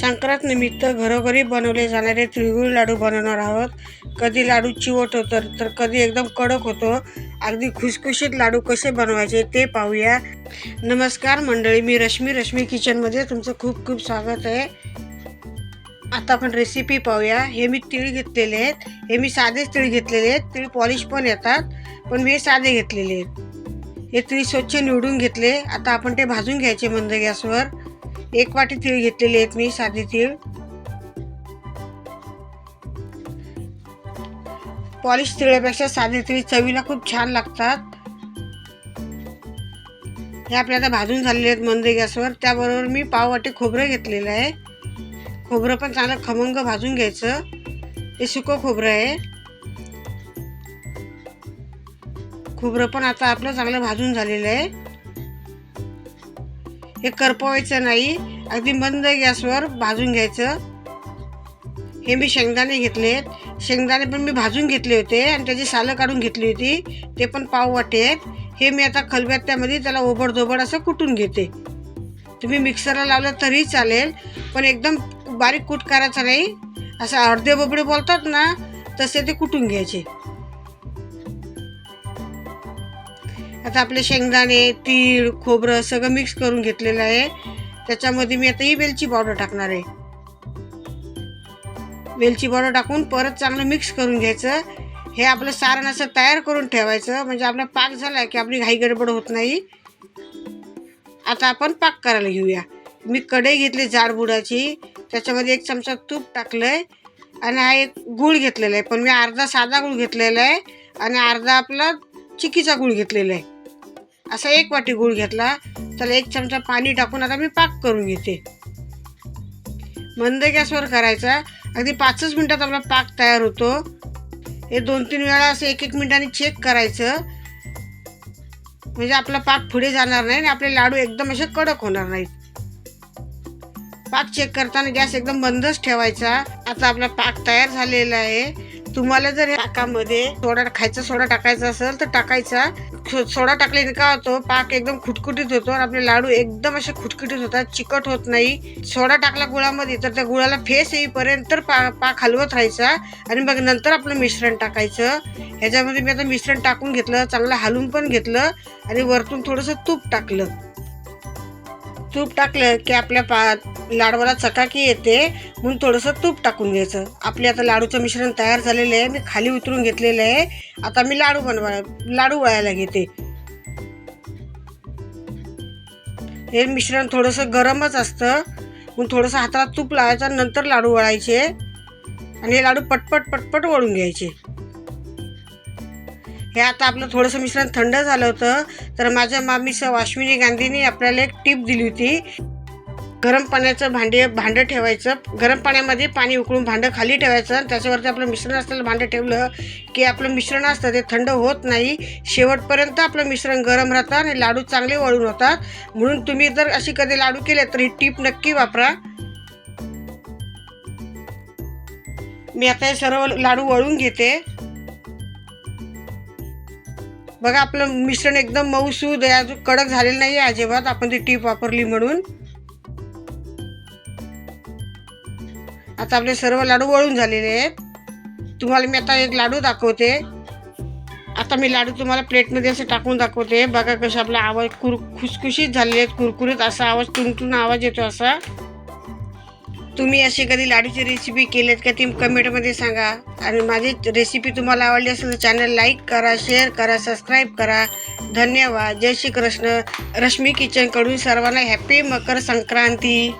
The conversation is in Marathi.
संक्रांत निमित्त घरोघरी बनवले जाणारे तिळगुळ लाडू बनवणार आहोत. कधी लाडू चिवट होतं तर कधी एकदम कडक होतो. अगदी खुसखुशीत लाडू कसे बनवायचे ते पाहूया. नमस्कार मंडळी मी रश्मी रश्मी किचनमध्ये तुमचं खूप खूप स्वागत आहे. आता आपण रेसिपी पाहूया. हे मी तीळ घेतलेले आहेत. हे मी साधेच तीळ घेतलेले आहेत. तीळ पॉलिश पण येतात पण मी हे साधे घेतलेले आहेत. हे तीळ स्वच्छ निवडून घेतले. आता आपण ते भाजून घ्यायचे मंद गॅसवर. एक वाटी तीळ घेतलेले आहेत मी साधे तीळ. पॉलिश तिळापेक्षा साधे तिळ चवीला खूप छान लागतात. हे आपले आता भाजून झालेले आहेत मंद गॅसवर. त्याबरोबर मी पाव वाटी खोबरं घेतलेलं आहे. खोबरं पण चांगलं खमंग भाजून घ्यायचं. हे सुकं खोबरं आहे. खोबरं पण आता आपलं चांगलं भाजून झालेलं आहे. हे करपवायचं नाही. अगदी मंद गॅसवर भाजून घ्यायचं. हे मी शेंगदाणे घेतलेत शेंगदाणे पण मी भाजून घेतले होते आणि त्याची सालं काढून घेतली होती. ते पण पाव वाटेत. हे मी आता खलबत्त्यामध्ये त्याला ओबडधोबड असं कुटून घेते. तुम्ही मिक्सरला लावलं तरी चालेल पण एकदम बारीक कूट करायचं नाही. असं अर्धे बोबडे बोलतात ना तसे ते कुटून घ्यायचे. आता आपले शेंगदाणे तीळ खोबरं सगळं मिक्स करून घेतलेलं आहे. त्याच्यामध्ये मी आता ही वेलची पावडर टाकणार आहे. वेलची पावडर टाकून परत चांगलं मिक्स करून घ्यायचं. हे आपलं सारण असं तयार करून ठेवायचं. म्हणजे आपला पाक झाला की आपली घाई गडबड होत नाही. आता आपण पाक करायला घेऊया. मी कढई घेतली जाड बुडाची त्याच्यामध्ये एक चमचा तूप टाकलं आहे आणि हा एक गूळ घेतलेला आहे. पण मी अर्धा साधा गूळ घेतलेला आहे. आणि अर्धा आपला चिकीचा गूळ घेतलेला आहे. असा एक वाटी गूळ घेतला त्याला एक चमचा पाणी टाकून आता मी पाक करून घेते. मंद गॅसवर करायचा अगदी पाचच मिनटात आपला पाक तयार होतो. हे दोन तीन वेळा असं एक एक मिनिटांनी चेक करायचं. म्हणजे आपला पाक पुढे जाणार नाही आणि आपले लाडू एकदम असे कडक होणार नाहीत. पाक चेक करताना गॅस एकदम बंदच ठेवायचा. आता आपला पाक तयार झालेला आहे. तुम्हाला जर या पाकामध्ये सोडा खायचा सोडा टाकायचा असेल तर टाकायचा. सो- सोडा टाकल्याने काय होतो? पाक एकदम खुटखुटीत होतो आणि आपले लाडू एकदम असे खुटखुटीत होतात चिकट होत नाही. सोडा टाकला गुळामध्ये तर त्या गुळाला फेस येईपर्यंत तर पा पाक हलवत राहायचा आणि मग नंतर आपलं मिश्रण टाकायचं. ह्याच्यामध्ये मी आता मिश्रण टाकून घेतलं चांगलं हलवून पण घेतलं आणि वरतून थोडंसं तूप टाकलं. तूप टाकलं की आपल्या पा लाडवाला चकाकी येते म्हणून थोडंसं तूप टाकून घ्यायचं. आपले आता लाडूचं मिश्रण तयार झालेलं आहे मी खाली उतरून घेतलेलं आहे. आता मी लाडू बनवा लाडू वळायला घेते. हे मिश्रण थोडंसं गरमच असतं म्हणून थोडंसं हाताला तूप लावायचं नंतर लाडू वळायचे. आणि हे लाडू पटपट पटपट वळून घ्यायचे. हे आता आपलं थोडंसं मिश्रण थंड झालं होतं तर माझ्या मामीस वाश्मिनी गांधींनी आपल्याला एक टीप दिली होती. गरम पाण्याचं भांडे भांडं ठेवायचं गरम पाण्यामध्ये पाणी उकळून भांडं खाली ठेवायचं आणि त्याच्यावरती आपलं मिश्रण असलेलं भांडं ठेवलं की आपलं मिश्रण असतं ते थंड होत नाही. शेवटपर्यंत आपलं मिश्रण गरम राहतं आणि लाडू चांगले वळून होतात. म्हणून तुम्ही जर अशी कधी लाडू केले तर ही टीप नक्की वापरा. मी आता हे सर्व लाडू वळून घेते. बघा आपलं मिश्रण एकदम मऊसूद आहे. अजून कडक झालेलं नाही आहे अजिबात. आपण ती टीप वापरली म्हणून. आता आपले सर्व लाडू वळून झालेले आहेत. तुम्हाला मी आता एक लाडू दाखवते. आता मी लाडू तुम्हाला प्लेटमध्ये असे टाकून दाखवते. बघा कसे आपला आवाज कुर खुसखुशीत झालेले आहेत. कुरकुरीत असा आवाज तुमतून आवाज येतो असा. तुम्ही अशी कधी लाडूची रेसिपी केलीत का ती कमेंटमध्ये सांगा. आणि माझी रेसिपी तुम्हाला आवडली असेल तर चॅनल लाईक करा शेअर करा सबस्क्राईब करा. धन्यवाद. जय श्री कृष्ण रश्मी किचनकडून सर्वांना हॅपी मकर संक्रांती.